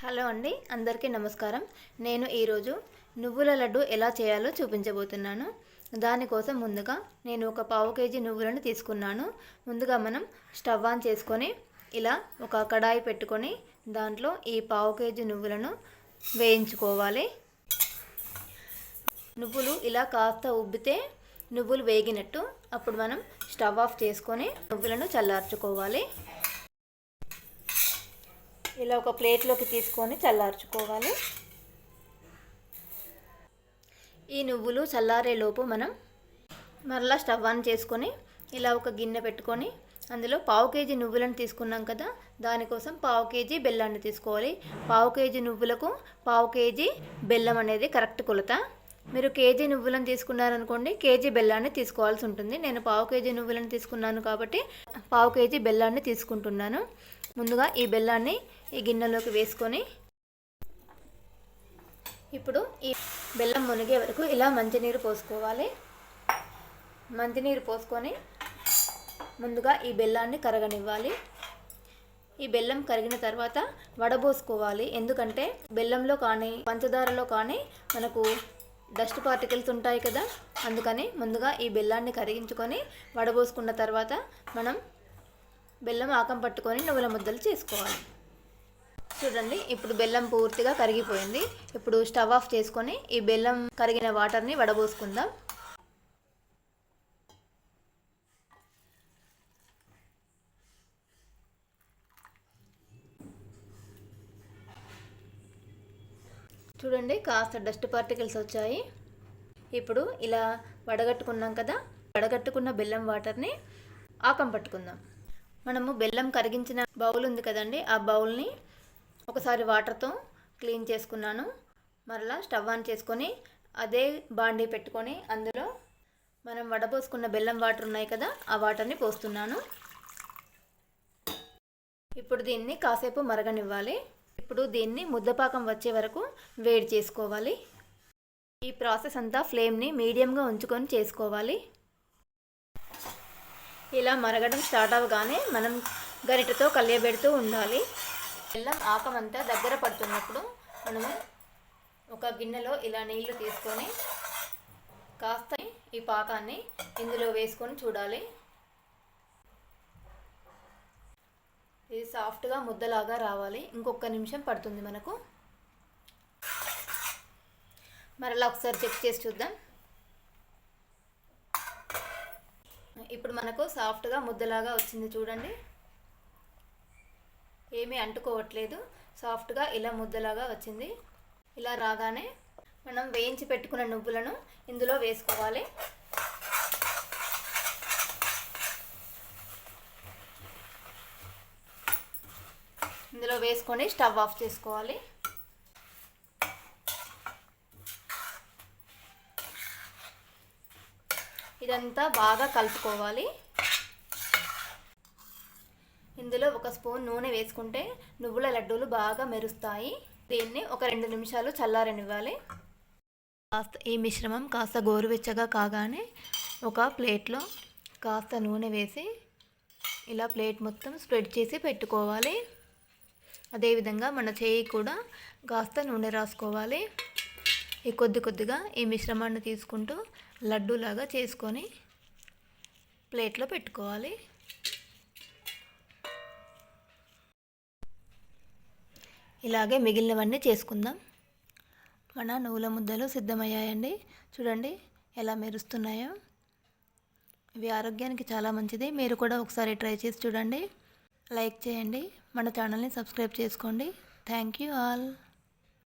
Hello అండి అందరికీ నమస్కారం. నేను ఈరోజు నువ్వుల లడ్డు ఎలా చేయాలో చూపించబోతున్నాను. దానికోసం ముందుగా నేను ఒక పావు కేజీ నువ్వులను తీసుకున్నాను. ముందుగా మనం స్టవ్ ఆన్ చేసుకొని ఇలా ఒక కడాయి పెట్టుకొని దాంట్లో ఈ పావు కేజీ నువ్వులను వేయించుకోవాలి. నువ్వులు ఇలా కాస్త ఉబ్బితే నువ్వులు వేగినట్టు అప్పుడు మనం స్టవ్ ఆఫ్ చేసుకొని నువ్వులను చల్లార్చుకోవాలి. ఇలా ఒక ప్లేట్లోకి తీసుకొని చల్లార్చుకోవాలి. ఈ నువ్వులు చల్లారేలోపు మనం మరలా స్టవ్ ఆన్ చేసుకొని ఇలా ఒక గిన్నె పెట్టుకొని అందులో పావు కేజీ నువ్వులను తీసుకున్నాం కదా దానికోసం పావు కేజీ బెల్లాన్ని తీసుకోవాలి. పావు కేజీ నువ్వులకు పావు కేజీ బెల్లం అనేది కరెక్ట్ కొలత. మీరు కేజీ నువ్వులను తీసుకున్నారనుకోండి కేజీ బెల్లాన్ని తీసుకోవాల్సి ఉంటుంది. నేను పావు కేజీ నువ్వులను తీసుకున్నాను కాబట్టి పావు కేజీ బెల్లాన్ని తీసుకుంటున్నాను. ముందుగా ఈ బెల్లాన్ని ఈ గిన్నెలోకి వేసుకొని ఇప్పుడు ఈ బెల్లం మునిగే వరకు ఇలా మంచినీరు పోసుకోవాలి. మంచినీరు పోసుకొని ముందుగా ఈ బెల్లాన్ని కరగనివ్వాలి. ఈ బెల్లం కరిగిన తర్వాత వడబోసుకోవాలి. ఎందుకంటే బెల్లంలో కానీ పంచదారలో కానీ మనకు డస్ట్ పార్టికల్స్ ఉంటాయి కదా. అందుకని ముందుగా ఈ బెల్లాన్ని కరిగించుకొని వడబోసుకున్న తర్వాత మనం బెల్లం ఆకం పట్టుకొని నువ్వుల ముద్దలు చేసుకోవాలి. చూడండి ఇప్పుడు బెల్లం పూర్తిగా కరిగిపోయింది. ఇప్పుడు స్టవ్ ఆఫ్ చేసుకొని ఈ బెల్లం కరిగిన వాటర్ని వడబోసుకుందాం. చూడండి కాస్త డస్ట్ పార్టికల్స్ వచ్చాయి. ఇప్పుడు ఇలా వడగట్టుకున్నాం కదా వడగట్టుకున్న బెల్లం వాటర్ని ఆకం పట్టుకుందాం. మనము బెల్లం కరిగించిన బౌల్ ఉంది కదండి ఆ బౌల్ని ఒకసారి వాటర్తో క్లీన్ చేసుకున్నాను. మరలా స్టవ్ ఆన్ చేసుకొని అదే బాండీ పెట్టుకొని అందులో మనం వడపోసుకున్న బెల్లం వాటర్ ఉన్నాయి కదా ఆ వాటర్ని పోస్తున్నాను. ఇప్పుడు దీన్ని కాసేపు మరగనివ్వాలి. ఇప్పుడు దీన్ని ముద్దపాకం వచ్చే వరకు వేడి చేసుకోవాలి. ఈ ప్రాసెస్ అంతా ఫ్లేమ్ని మీడియంగా ఉంచుకొని చేసుకోవాలి. ఇలా మరగడం స్టార్ట్ అవ్వగానే మనం గరిటతో కలియబెడుతూ ఉండాలి. బెల్లం ఆకమంతా దగ్గర పడుతున్నప్పుడు మనము ఒక గిన్నెలో ఇలా నీళ్ళు తీసుకొని కాస్త ఈ పాకాన్ని ఇందులో వేసుకొని చూడాలి. ఇది సాఫ్ట్గా ముద్దలాగా రావాలి. ఇంకొక నిమిషం పడుతుంది మనకు. మరలా ఒకసారి చెక్ చేసి చూద్దాం. ఇప్పుడు మనకు సాఫ్ట్గా ముద్దలాగా వచ్చింది చూడండి. ఏమీ అంటుకోవట్లేదు. సాఫ్ట్గా ఇలా ముద్దలాగా వచ్చింది. ఇలా రాగానే మనం వేయించి పెట్టుకున్న నువ్వులను ఇందులో వేసుకోవాలి. ఇందులో వేసుకొని స్టవ్ ఆఫ్ చేసుకోవాలి. ఇదంతా బాగా కలుపుకోవాలి. ఇందులో ఒక స్పూన్ నూనె వేసుకుంటే నువ్వుల లడ్డూలు బాగా మెరుస్తాయి. దీన్ని ఒక రెండు నిమిషాలు చల్లారనివ్వాలి. కాస్త ఈ మిశ్రమం కాస్త గోరువెచ్చగా కాగానే ఒక ప్లేట్లో కాస్త నూనె వేసి ఇలా ప్లేట్ మొత్తం స్ప్రెడ్ చేసి పెట్టుకోవాలి. అదేవిధంగా మన చేయి కూడా కాస్త నూనె రాసుకోవాలి. ఈ కొద్ది కొద్దిగా ఈ మిశ్రమాన్ని తీసుకుంటూ లడ్డూలాగా చేసుకొని ప్లేట్లో పెట్టుకోవాలి. ఇలాగే మిగిలినవన్నీ చేసుకుందాం. మన నువ్వుల ముద్దలు సిద్ధమయ్యాయండి. చూడండి ఎలా మెరుస్తున్నాయో. ఇవి ఆరోగ్యానికి చాలా మంచిది. మీరు కూడా ఒకసారి ట్రై చేసి చూడండి. లైక్ చేయండి. మన ఛానల్ని సబ్స్క్రైబ్ చేసుకోండి. Thank you all.